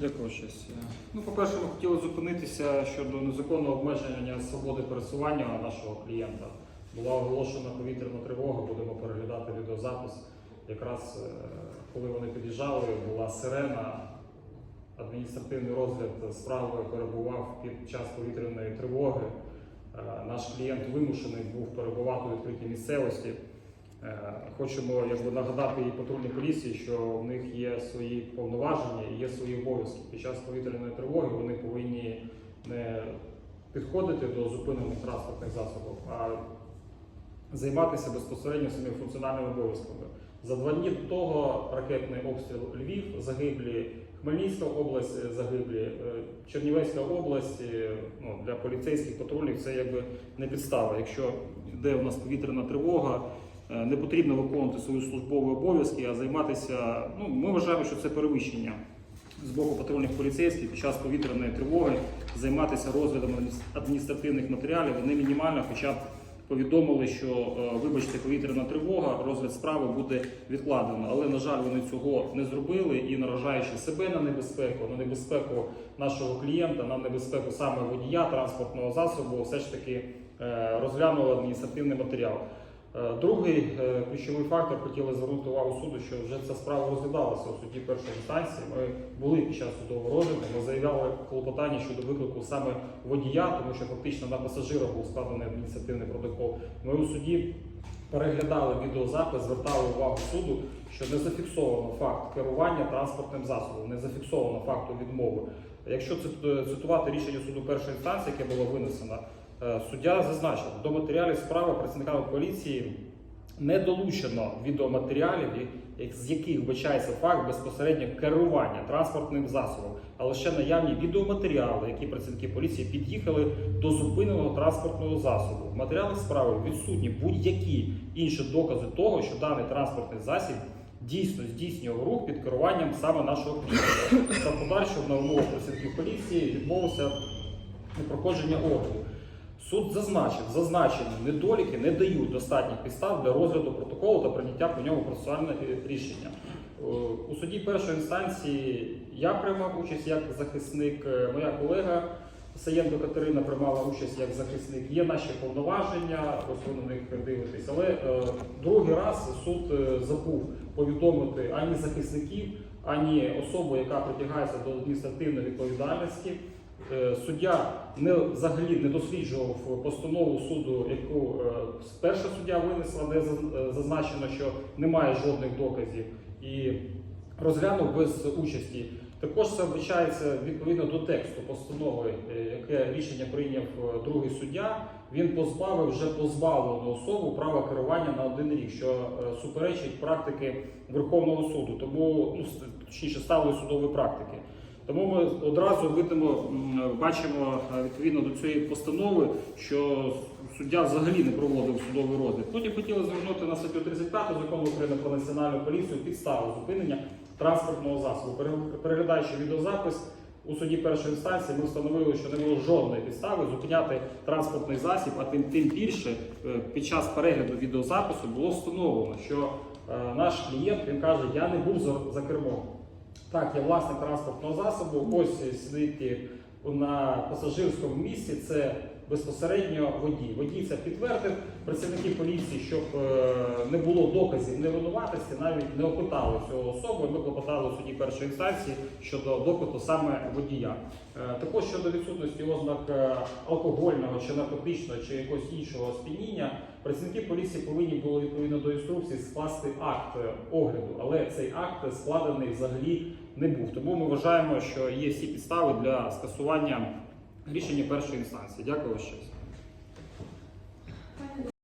Дякую щось. Ну, по-перше, ми хотіли зупинитися щодо незаконного обмеження свободи пересування нашого клієнта. Була оголошена повітряна тривога, будемо переглядати відеозапис. Якраз е, коли вони під'їжджали, була сирена. Адміністративний розгляд справи перебував під час повітряної тривоги. Е, Наш клієнт вимушений був перебувати у відкритій місцевості. Е, Хочемо якби, нагадати і патрульній поліції, що в них є свої повноваження і є свої обов'язки. Під час повітряної тривоги вони повинні не підходити до зупинених транспортних засобів, а займатися безпосередньо своїми функціональними обов'язками. За два дні до того ракетний обстріл Львів загиблі, Хмельницька область загиблі, е, Чернівецька область е, ну, для поліцейських патрульних це якби не підстава. Якщо йде у нас повітряна тривога, е, не потрібно виконувати свої службові обов'язки, а займатися. Ну, ми вважаємо, що це перевищення з боку патрульних поліцейських під час повітряної тривоги займатися розглядом адміністративних матеріалів. Вони мінімально, хоча б повідомили, що е, вибачте, повітряна тривога, розгляд справи буде відкладено. Але на жаль, вони цього не зробили і наражаючи себе на небезпеку, на небезпеку нашого клієнта, на небезпеку саме водія транспортного засобу, все ж таки е, розглянули адміністративний матеріал. Е, Другий е, ключовий фактор хотіли звернути увагу суду, що вже ця справа розглядалася у суді першої інстанції. Ми були під час судового розгляду. Ми заявляли клопотання щодо виклику саме водія, тому що фактично на пасажира був складений адміністративний протокол. Ми у суді переглядали відеозапис, звертали увагу суду, що не зафіксовано факт керування транспортним засобом, не зафіксовано факту відмови. Якщо цит- цитувати рішення суду першої інстанції, яке було винесено, суддя зазначив, до матеріалів справи працівниками поліції не долучено відеоматеріалів, з яких вбачається факт безпосередньо керування транспортним засобом, а лише наявні відеоматеріали, які працівники поліції під'їхали до зупиненого транспортного засобу. В матеріалах справи відсутні будь-які інші докази того, що даний транспортний засіб дійсно здійснював рух під керуванням саме нашого клієнта. Та подальшого на умовах працівників поліції відмовився від проходження огляду. Суд зазначив, зазначені недоліки не дають достатніх підстав для розгляду протоколу та прийняття по ньому процесуального рішення. Е, У суді першої інстанції я приймав участь як захисник, е, моя колега Саєнко Катерина приймала участь як захисник. Є наші повноваження, ось ви на них дивитесь. Але е, другий раз суд е, забув повідомити ані захисників, ані особу, яка притягається до адміністративної відповідальності. Е, Суддя не взагалі не досліджував постанову суду, яку е, перша суддя винесла, де е, зазначено, що немає жодних доказів, і розглянув без участі. Також це вбачається відповідно до тексту постанови, яке рішення прийняв другий суддя. Він позбавив вже позбавлену особу права керування на один рік, що суперечить практики Верховного суду, тому ну, точніше сталої судової практики. Тому ми одразу видимо, бачимо е, відповідно до цієї постанови, що суддя взагалі не проводив судовий розгляд. Потім хотіли звернути на статтю 35 закону України про національну поліцію підставу зупинення транспортного засобу. Переглядаючи відеозапис у суді першої інстанції, ми встановили, що не було жодної підстави зупиняти транспортний засіб, а тим тим більше е, під час перегляду відеозапису було встановлено, що е, наш клієнт він каже, я не був за, за кермом. Так, я власник транспортного засобу. Ось сидить на пасажирському місці. Це безпосередньо водій. Водій це підтвердив. Працівники поліції, щоб е, не було доказів невинуватості, навіть не опитали цього особу. Ми клопотали у суді першої інстанції щодо допиту саме водія. Е, Також щодо відсутності ознак е, алкогольного чи наркотичного чи якогось іншого сп'яніння, працівники поліції повинні були відповідно до інструкції скласти акт огляду, але цей акт складений взагалі не був. Тому ми вважаємо, що є всі підстави для скасування рішення першої інстанції. Дякую щось.